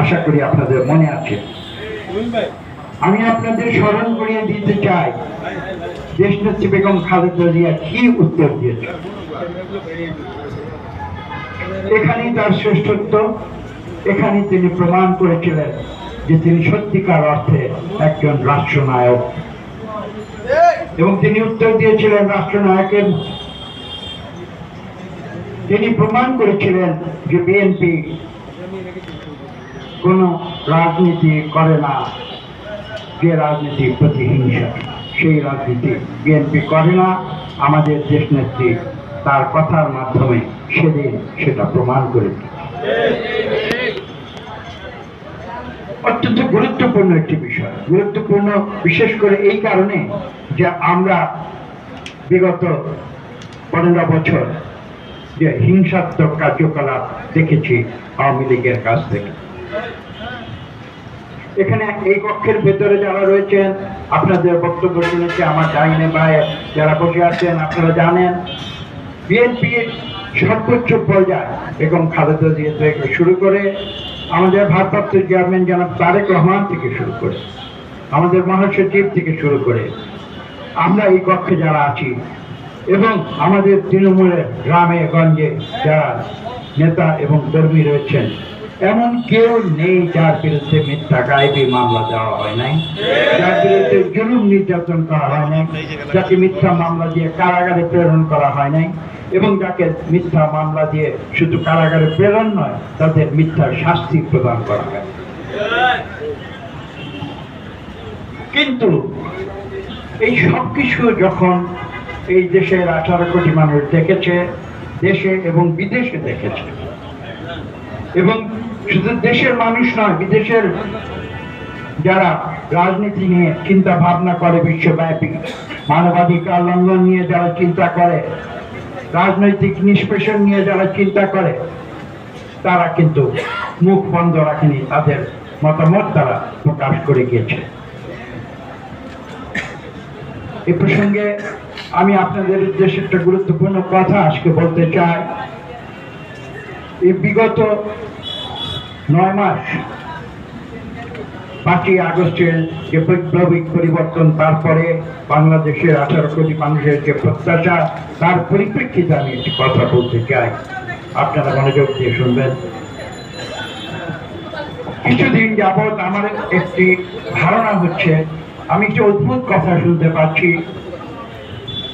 আশা করি আপনাদের মনে আছে। আমি আপনাদের স্মরণ করিয়ে দিতে চাই, দেশনেত্রী বেগম খালেদা জিয়া কি উত্তর দিয়েছে এখানেই তার শ্রেষ্ঠত্ব, এখানেই তিনি প্রমাণ করেছিলেন যে তিনি সত্যিকার অর্থে একজন রাষ্ট্রনায়ক। এবং তিনি উত্তর দিয়েছিলেন রাষ্ট্রনায়কের। তিনি প্রমাণ করেছিলেন যে বিএনপি কোন রাজনীতি করে না। যে রাজনীতি প্রতিহিংসা, সেই রাজনীতি বিএনপি করে না। আমাদের দেশ নেত্রী তার কথার মাধ্যমে সেদিন সেটা প্রমাণ করে অত্যন্ত গুরুত্বপূর্ণ একটি বিষয়। গুরুত্বপূর্ণ বিশেষ করে এই কারণে যে আমরা বিগত পনেরো বছর যে হিংসাত্মক কার্যকলাপ দেখেছি আওয়ামী লীগের কাছ থেকে। এখানে এই কক্ষের ভেতরে যারা রয়েছেন, আপনাদের বক্তব্য শুনেছে আমার ডাইনে বায়ে যারা বসে আছেন, আপনারা জানেন, বিএনপির সর্বোচ্চ পর্যায়ে এবং খালেদা জিয়া থেকে শুরু করে আমাদের ভারপ্রাপ্ত চেয়ারম্যান জনাব তারেক রহমান থেকে শুরু করে, আমাদের মহাসচিব থেকে শুরু করে, আমরা এই কক্ষে যারা আছি এবং আমাদের তৃণমূলের গ্রামে, গঞ্জে যারা নেতা এবং কর্মী রয়েছেন এমন কেউ নেই যার বিরুদ্ধে মিথ্যা গায়েবী মামলা দেওয়া হয় নাই। যার বিরুদ্ধে জুলুম নির্যাতন করা হয় নাই। যাকে মিথ্যা মামলা দিয়ে কারাগারে প্রেরণ করা হয় নাই এবং যাকে মিথ্যা মামলা দিয়ে শুধু কারাগারে প্রেরণ নয়, তাদের মিথ্যা শাস্তি প্রদান করা হয় কিন্তু এই সব কিছু যখন এই দেশের আঠারো কোটি মানুষ দেখেছে, দেশে এবং বিদেশে দেখেছে এবং শুধু দেশের মানুষ নয়, বিদেশের যারা রাজনীতি নিয়ে চিন্তা ভাবনা করে, বিশ্বব্যাপী মানবাধিকার লঙ্ঘন নিয়ে যারা চিন্তা করে, রাজনৈতিক নিষ্পেষণ নিয়ে যারা চিন্তা করে, তারা কিন্তু মুখ বন্ধ রাখেনি, তাদের মতামত তারা প্রকাশ করে গিয়েছে। এ প্রসঙ্গে আমি আপনাদের উদ্দেশ্যে একটা গুরুত্বপূর্ণ কথা আজকে বলতে চাই। এই বিগত নয় মাস। পাঁচই আগস্টের যে বৈপ্লবিক পরিবর্তন তারপরে বাংলাদেশের আঠারো কোটি মানুষের যে প্রত্যাশা, তার পরিপ্রেক্ষিতে আমি একটি কথা বলতে চাই। আপনারা মনোযোগ দিয়ে শুনবেন। কিছুদিন যাবৎ আমার একটি ধারণা হচ্ছে, আমি একটি অদ্ভুত কথা শুনতে পাচ্ছি।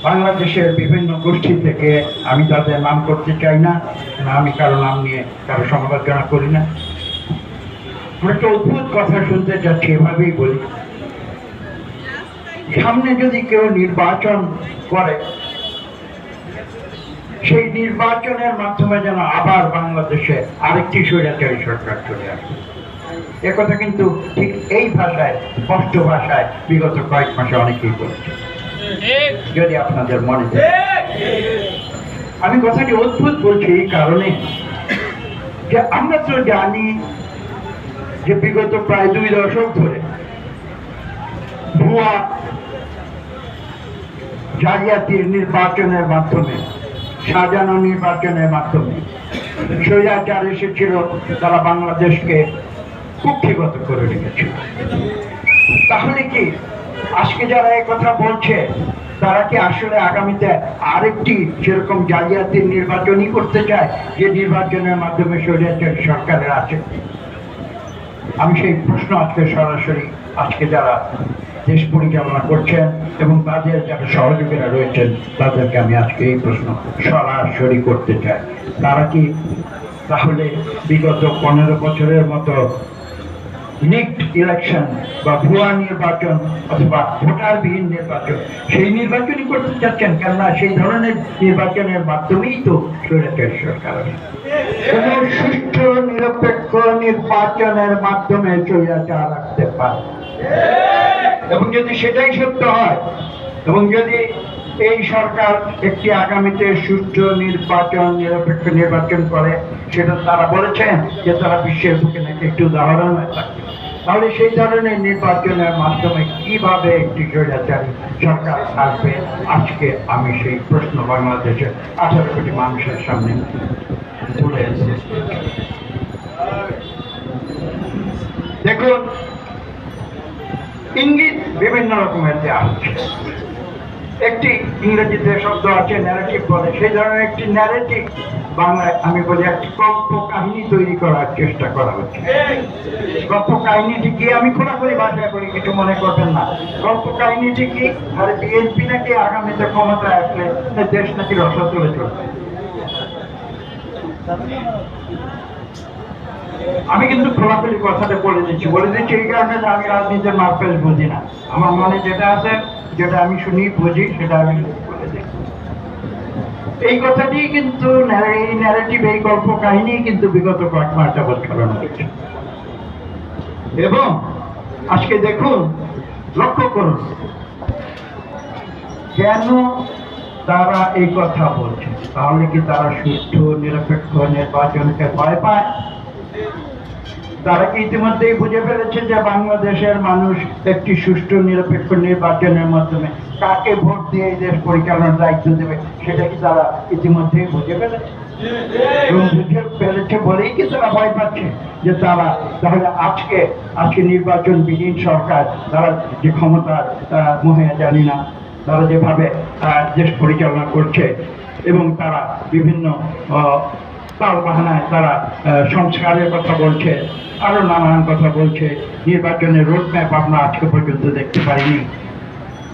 বাংলাদেশের বিভিন্ন গোষ্ঠী থেকে আমি তাদের নাম করতে চাই না আমি কারও নাম নিয়ে কারও সমালোচনা করি না। একটা অদ্ভুত কথা শুনতে যাচ্ছি, এভাবেই বলি। সামনে যদি কেউ নির্বাচন করে, সেই নির্বাচনের মাধ্যমে যেন আবার বাংলাদেশে আরেকটি স্বৈরাচারী সরকার চলে আসে। একথা কিন্তু ঠিক এই ভাষায়, স্পষ্ট ভাষায় বিগত কয়েক মাসে অনেকেই বলেছে। যদি আপনাদের মনে। আমি কথাটি অদ্ভুত বলছি এই কারণে যে আমরা তো জানি যে বিগত প্রায় দুই দশক ধরে ভুয়া জালিয়াতির নির্বাচনের মাধ্যমে, সাজানো নির্বাচনের মাধ্যমে স্বৈরাচার এসেছিল, তারা বাংলাদেশকে কুক্ষিগত করে রেখেছিল। তাহলে কি আজকে যারা কথা বলছে, তারা কি আসলে আগামীতে আরেকটি সেরকম জালিয়াতির নির্বাচনই করতে চায়, যে নির্বাচনের মাধ্যমে স্বৈরাচার সরকারের আছে? আমি সেই প্রশ্ন আজকে সরাসরি আজকে যারা দেশ পরিচালনা করছেন এবং তাদের যারা সহযোগীরা রয়েছেন, তাদেরকে আমি আজকে এই প্রশ্ন সরাসরি করতে চাই। তারা কি তাহলে বিগত পনেরো বছরের মতো নিক্ট ইলেকশন বা ভুয়া নির্বাচন অথবা ভোটারবিহীন নির্বাচন, সেই নির্বাচনই করতে চাচ্ছেন কেননা সেই ধরনের নির্বাচনের মাধ্যমেই তো সরকার। নিরপেক্ষ নির্বাচনের মাধ্যমে রাখতে পারে। এবং যদি সেটাই সত্য হয়, এবং যদি এই সরকার একটি আগামীতে সুষ্ঠু নির্বাচন, নিরপেক্ষ নির্বাচন করে, সেটা তারা বলেছেন যে তারা বিশ্বের বুকে নাকি একটি উদাহরণ হয়ে তাহলে সেই ধরনের নির্বাচনের মাধ্যমে কীভাবে একটি স্বৈরাচারী সরকার আসবে? আজকে আমি সেই প্রশ্ন বাংলাদেশের আঠারো কোটি মানুষের সামনে তুলে দেখুন, ইঙ্গিত বিভিন্ন রকমের দেওয়া হচ্ছে। একটি ইংরেজিতে শব্দ আছে ন্যারেটিভ বলে। সেই ধরনের একটি ন্যারেটিভ বাংলায় আমি বলি একটি গল্প কাহিনী তৈরি করার চেষ্টা করা হচ্ছে। গল্প কাহিনীটি কি? আমি খোলাখুলি ভাষায় বলি, কিছু মনে করবেন না। গল্প কাহিনীটি কি? আরে বিএনপি নাকি আগামীতে ক্ষমতায় আসলে দেশ নাকি রসা চলে চলবে? আমি কিন্তু খোলাখুলি কথাটা বলে দিচ্ছি। বলে দিচ্ছি এই কারণে আমি রাজনীতির মারপেল বুঝি না। আমার মনে যেটা আছে, যেটা আমি শুনি, বুঝি, সেটা আমি এই কথাটি কিন্তু এই ন্যারেটিভ এই গল্প কাহিনী কিন্তু বিগত কয়েক মাস যাবৎ খেলানো হয়েছে এবং আজকে দেখুন, লক্ষ্য করুন, কেন তারা এই কথা বলছে? তাহলে কি তারা সুস্থ নিরপেক্ষ নির্বাচনকে ভয় পায়? তারা কি ইতিমধ্যেই বুঝে ফেলেছে যে বাংলাদেশের মানুষ একটি সুষ্ঠু, নিরপেক্ষ নির্বাচনের মাধ্যমে কাকে ভোট দিয়ে এই দেশ পরিচালনার দায়িত্ব দেবে, সেটা কি তারা ইতিমধ্যেই বুঝে ফেলেছে? যেভাবে দেশ পরিচালনা করছে এবং তারা বিভিন্ন তাল বাহানায় তারা সংস্কারের কথা বলছে, আরও নানান কথা বলছে। নির্বাচনের রোড ম্যাপ আমরা আজকে পর্যন্ত দেখতে পারিনি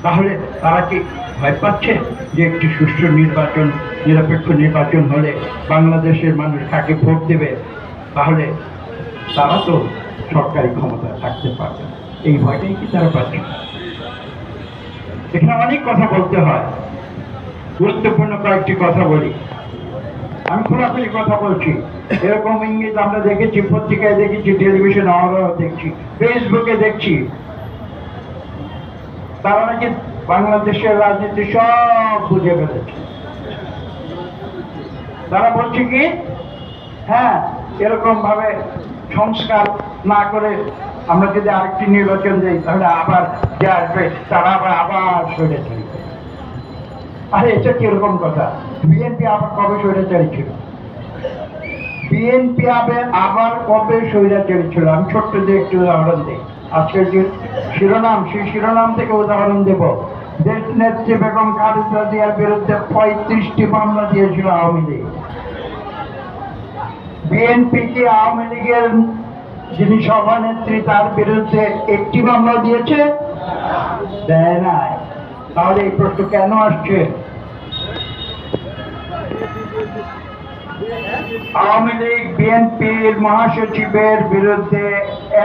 তাহলে তারা কি ভয় পাচ্ছে যে একটি সুষ্ঠু নির্বাচন, নিরপেক্ষ নির্বাচন হলে বাংলাদেশের মানুষ কাকে ভোট দেবে? তাহলে তারা তো সরকারি ক্ষমতায় থাকতে পারবে এই ভয়টাই কি তারা পাচ্ছে? এখানে অনেক কথা বলতে হয়। গুরুত্বপূর্ণ কয়েকটি কথা বলি। আমি খোলাখুলি কথা বলছি। এরকম ইঙ্গিত আমরা দেখেছি, পত্রিকায় দেখেছি, টেলিভিশনে দেখছি, ফেসবুকে দেখছি। তারা নাকি বাংলাদেশের রাজনীতি সব বুঝে ফেলেছে। তারা বলছে কি হ্যাঁ এরকম ভাবে সংস্কার না করে আমরা যদি আরেকটি নির্বাচন দিই, তাহলে আবার যে আসবে, তারা আবার আবার সরে আরে, এটা কীরকম কথা? বিএনপি আবার কবে স্বৈরাচারী ছিল? বিএনপি আবার কবে স্বৈরাচারী ছিল? আমি ছোট্ট যে একটু উদাহরণ দিই। আজকের যে শিরোনাম, সেই শিরোনাম থেকে উদাহরণ দেব। দেশ নেত্রী বেগম খালেদা জিয়ার বিরুদ্ধে পঁয়ত্রিশটি মামলা দিয়েছিল আওয়ামী লীগ। বিএনপি কি আওয়ামী লীগের যিনি সভানেত্রী, তার বিরুদ্ধে একটি মামলা দিয়েছে? দেয় নাই। তাহলে এই প্রশ্ন কেন আসছে? আওয়ামী লীগ, বিএনপির মহাসচিবের বিরুদ্ধে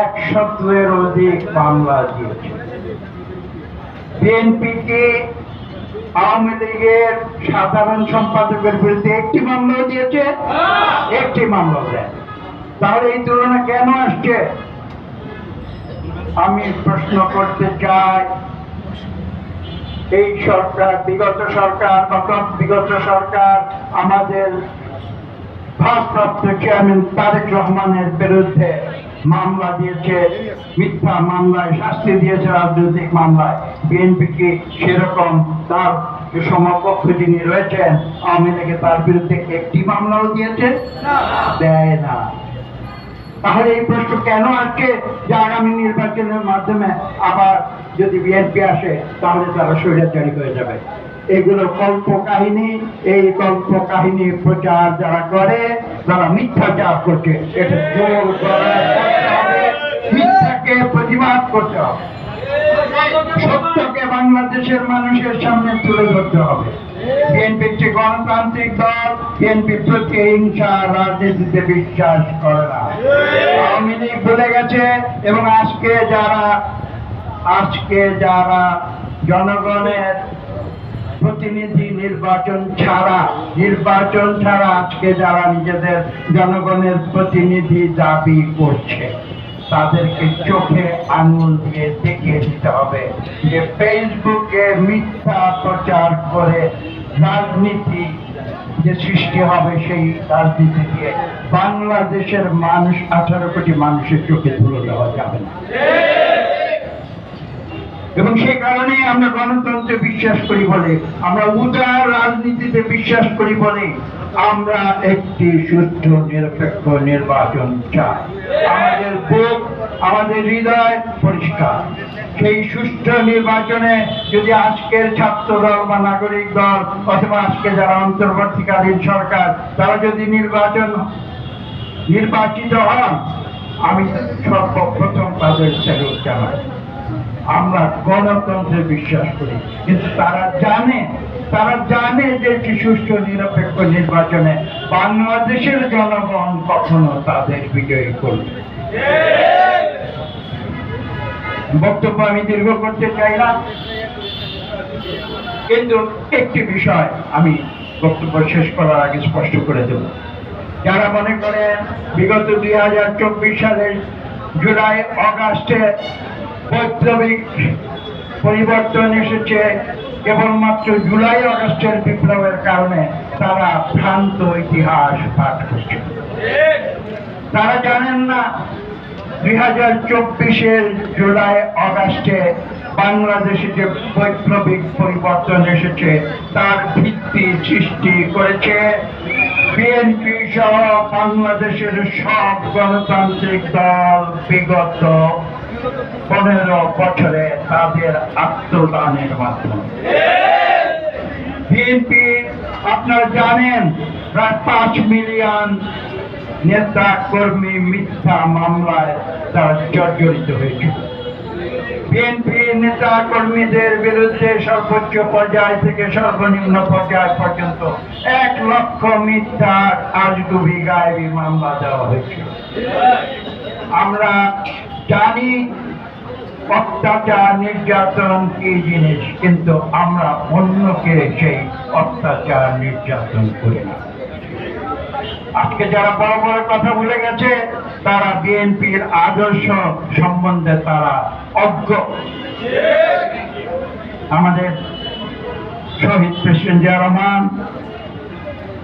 একশতের অধিক মামলা দিয়েছে। বিএনপি কি আওয়ামী লীগের সাধারণ সম্পাদকের বিরুদ্ধে একটি দিয়েছে, একটি মামলা দেয় তাহলে এই তুলনা কেন আসছে? আমি প্রশ্ন করতে চাই, এই সরকার, বিগত সরকার বিগত সরকার আমাদের ভারপ্রাপ্ত চেয়ারম্যান তারেক রহমানের বিরুদ্ধে মামলা দিয়েছে মিথ্যা মামলায় শাস্তি দিয়েছে রাজনৈতিক মামলায়। বিএনপি কি সেরকম তার সমকক্ষ যিনি রয়েছেন আওয়ামী লীগে তার বিরুদ্ধে একটি মামলাও দিয়েছে? দেয় না। তাহলে এই প্রশ্ন কেন আসছে যে আগামী নির্বাচনের মাধ্যমে আবার যদি বিএনপি আসে তাহলে তারা স্বৈরাচারী হয়ে যাবে। এগুলো কল্প কাহিনী এই কল্প কাহিনী প্রচার যারা করে, তারা মিথ্যাচার করছে। এটা জোর মিথ্যাকে প্রতিবাদ করতে হবে। সত্যকে বাংলাদেশের মানুষের সামনে তুলে ধরতে হবে। বিএনপি একটি গণতান্ত্রিক দল বিএনপি প্রতিহিংসা রাজনীতিতে বিশ্বাস করে না। আওয়ামী লীগ ভুলে গেছে এবং আজকে যারা আজকে যারা জনগণের প্রতিনিধি নির্বাচন ছাড়া নির্বাচন ছাড়া আজকে যারা নিজেদের জনগণের প্রতিনিধি দাবি করছে, তাদেরকে চোখে আঙুল দিয়ে দেখিয়ে দিতে হবে যে ফেসবুকে মিথ্যা প্রচার করে রাজনীতি যে সৃষ্টি হবে সেই রাজনীতি দিয়ে বাংলাদেশের মানুষ আঠারো কোটি মানুষের চোখে তুলে দেওয়া যাবে না। এবং সেই কারণে আমরা গণতন্ত্রে বিশ্বাস করি বলে, আমরা উদার রাজনীতিতে বিশ্বাস করি বলে আমরা একটি সুষ্ঠু নিরপেক্ষ নির্বাচন চাই। আমাদের বুক, আমাদের হৃদয় পরিষ্কার। সেই সুষ্ঠু নির্বাচনে যদি আজকের ছাত্র দল বা নাগরিক দল অথবা আজকে যারা অন্তর্বর্তীকালীন সরকার, তারা যদি নির্বাচন, নির্বাচিত হন, আমি সর্বপ্রথম তাদের স্যালুট জানাই। আমরা গণতন্ত্রে বিশ্বাস করি। কিন্তু তারা জানে তারা জানে যে একটি সুষ্ঠু, নিরপেক্ষ নির্বাচনে বাংলাদেশের জনগণ কখনো তাদের বিজয়ী করবে বক্তব্য আমি দীর্ঘ করতে চাই না কিন্তু একটি বিষয় আমি বক্তব্য শেষ করার আগে স্পষ্ট করে দেব। যারা মনে করেন, বিগত দুই হাজার চব্বিশ সালের জুলাই, অগাস্টে বৈপ্লবিক পরিবর্তন এসেছে কেবলমাত্র জুলাই অগাস্টের বিপ্লবের কারণে তারা ভ্রান্ত ইতিহাস পাঠ করছে। তারা জানেন না, দুই হাজার চব্বিশের জুলাই অগাস্টে বাংলাদেশে যে বৈপ্লবিক পরিবর্তন এসেছে, তার ভিত্তি সৃষ্টি করেছে। বিএনপি সহ বাংলাদেশের সব গণতান্ত্রিক দল বিগত পনেরো বছরে তাদের আত্মদানের মাধ্যমে। বিএনপি, আপনারা জানেন, প্রায় পাঁচ মিলিয়ন নেতা কর্মী মিথ্যা মামলায় তারা জর্জরিত হয়েছে। বিএনপি নেতা কর্মীদের বিরুদ্ধে সর্বোচ্চ পর্যায় থেকে সর্বনিম্ন পর্যায় পর্যন্ত এক লক্ষ মিথ্যা আজগুবি গায়েবী মামলা দেওয়া হয়েছে। আমরা জানি অত্যাচার নির্যাতন কি জিনিস? কিন্তু আমরা অন্যকে সেই অত্যাচার নির্যাতন করি না। আজকে যারা বড় বড় কথা বলে গেছে, তারা বিএনপির আদর্শ সম্বন্ধে তারা অজ্ঞ। আমাদের শহীদ প্রেসিডেন্ট জিয়া রহমান